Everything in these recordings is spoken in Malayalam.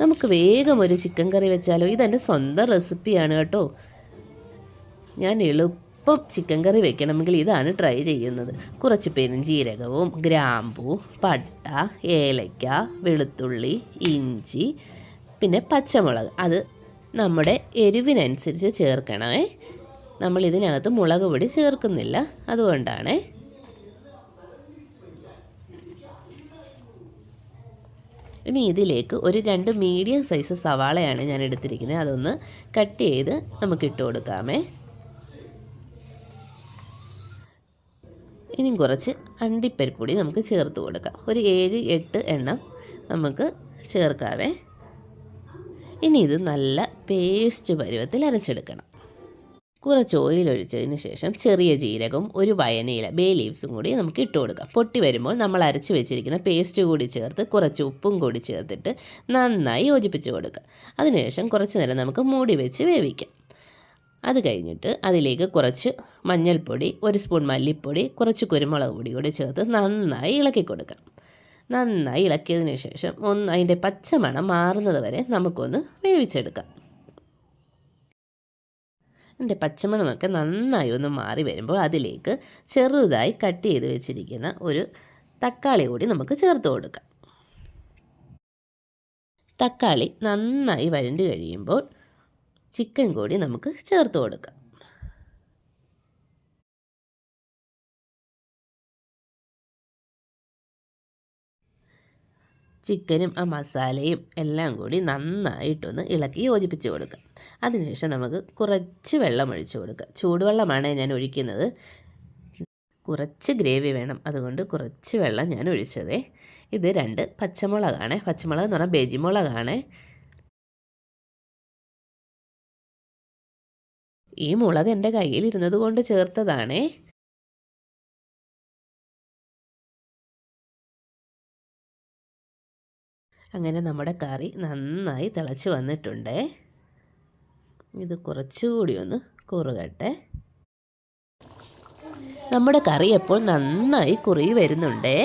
നമുക്ക് വേഗം ഒരു ചിക്കൻ കറി വെച്ചാലോ? ഇതെന്റെ സ്വന്തം റെസിപ്പിയാണ് കേട്ടോ. ഞാൻ എളുപ്പം ചിക്കൻ കറി വെക്കണമെങ്കിൽ ഇതാണ് ട്രൈ ചെയ്യുന്നത്. കുറച്ച് പേരും ജീരകവും ഗ്രാമ്പൂ പട്ട ഏലയ്ക്ക വെളുത്തുള്ളി ഇഞ്ചി പിന്നെ പച്ചമുളക്. അത് നമ്മുടെ എരിവിനനുസരിച്ച് ചേർക്കണമേ. നമ്മൾ ഇതിനകത്ത് മുളക് പൊടി ചേർക്കുന്നില്ല. അതുകൊണ്ടാണേ ഇനി ഇതിലേക്ക് ഒരു രണ്ട് മീഡിയം സൈസ് സവാളയാണ് ഞാൻ എടുത്തിരിക്കുന്നത്. അതൊന്ന് കട്ട് ചെയ്ത് നമുക്ക് ഇട്ട് കൊടുക്കാമേ. ഇനി കുറച്ച് അണ്ടിപ്പരിപ്പൊടി നമുക്ക് ചേർത്ത് കൊടുക്കാം. ഒരു ഏഴ് എട്ട് എണ്ണം നമുക്ക് ചേർക്കാവേ. ഇനി ഇത് നല്ല പേസ്റ്റ് പരുവത്തിൽ അരച്ചെടുക്കണം. കുറച്ച് ഓയിൽ ഒഴിച്ചതിന് ശേഷം ചെറിയ ജീരകം ഒരു വയനയില ബേ ലീവ്സും കൂടി നമുക്ക് ഇട്ട് കൊടുക്കാം. പൊട്ടി വരുമ്പോൾ നമ്മൾ അരച്ച് വെച്ചിരിക്കുന്ന പേസ്റ്റ് കൂടി ചേർത്ത് കുറച്ച് ഉപ്പും കൂടി ചേർത്തിട്ട് നന്നായി യോജിപ്പിച്ച് കൊടുക്കുക. അതിനുശേഷം കുറച്ച് നേരം നമുക്ക് മൂടി വെച്ച് വേവിക്കാം. അത് കഴിഞ്ഞിട്ട് അതിലേക്ക് കുറച്ച് മഞ്ഞൾപ്പൊടി ഒരു സ്പൂൺ മല്ലിപ്പൊടി കുറച്ച് കുരുമുളക് പൊടി കൂടി ചേർത്ത് നന്നായി ഇളക്കി കൊടുക്കാം. നന്നായി ഇളക്കിയതിന് ശേഷം ഒന്ന് അതിന്റെ പച്ചമണം മാറുന്നത് വരെ നമുക്കൊന്ന് വേവിച്ചെടുക്കാം. അതിന്റെ പച്ചമണമൊക്കെ നന്നായി ഒന്ന് മാറി വരുമ്പോൾ അതിലേക്ക് ചെറുതായി കട്ട് ചെയ്ത് വെച്ചിരിക്കുന്ന ഒരു തക്കാളി കൂടി നമുക്ക് ചേർത്ത് കൊടുക്കാം. തക്കാളി നന്നായി വഴണ്ട് കഴിയുമ്പോൾ ചിക്കൻ കൂടി നമുക്ക് ചേർത്ത് കൊടുക്കാം. ചിക്കനും ആ മസാലയും എല്ലാം കൂടി നന്നായിട്ടൊന്ന് ഇളക്കി യോജിപ്പിച്ച് കൊടുക്കുക. അതിനുശേഷം നമുക്ക് കുറച്ച് വെള്ളം ഒഴിച്ച് കൊടുക്കുക. ചൂടുവെള്ളമാണ് ഞാൻ ഒഴിക്കുന്നത്. കുറച്ച് ഗ്രേവി വേണം. അതുകൊണ്ട് കുറച്ച് വെള്ളം ഞാൻ ഒഴിച്ചതേ. ഇത് രണ്ട് പച്ചമുളകാണ്. പച്ചമുളക് എന്ന് പറഞ്ഞാൽ ബെജിമുളകാണ്. ഈ മുളക് എന്റെ കയ്യിൽ ഇരുന്നത് കൊണ്ട് ചേർത്തതാണേ. അങ്ങനെ നമ്മുടെ കറി നന്നായി തിളച്ച് വന്നിട്ടുണ്ട്. ഇത് കുറച്ചുകൂടി ഒന്ന് കുറുകട്ടെ. നമ്മുടെ കറി എപ്പോൾ നന്നായി കുറി വരുന്നുണ്ടേ.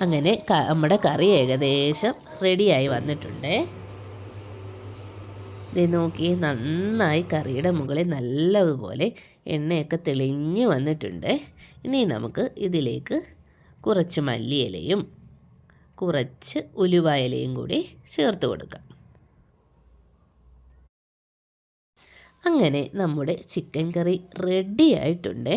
അങ്ങനെ നമ്മുടെ കറി ഏകദേശം റെഡിയായി വന്നിട്ടുണ്ട്. ഇത് നോക്കി നന്നായി കറിയുടെ മുകളിൽ നല്ലതുപോലെ എണ്ണയൊക്കെ തെളിഞ്ഞ് വന്നിട്ടുണ്ട്. ഇനി നമുക്ക് ഇതിലേക്ക് കുറച്ച് മല്ലിയിലയും കുറച്ച് ഉലുവ ഇലയും കൂടി ചേർത്ത് കൊടുക്കാം അങ്ങനെ നമ്മുടെ ചിക്കൻ കറി റെഡി ആയിട്ടുണ്ട്.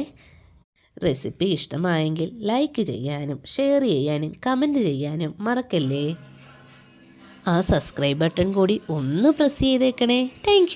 റെസിപ്പി ഇഷ്ടമായെങ്കിൽ ലൈക്ക് ചെയ്യാനും ഷെയർ ചെയ്യാനും കമന്റ് ചെയ്യാനും മറക്കല്ലേ? ആ സബ്സ്ക്രൈബ് ബട്ടൺ കൂടി ഒന്ന് പ്രസ് ചെയ്തേക്കണേ. താങ്ക്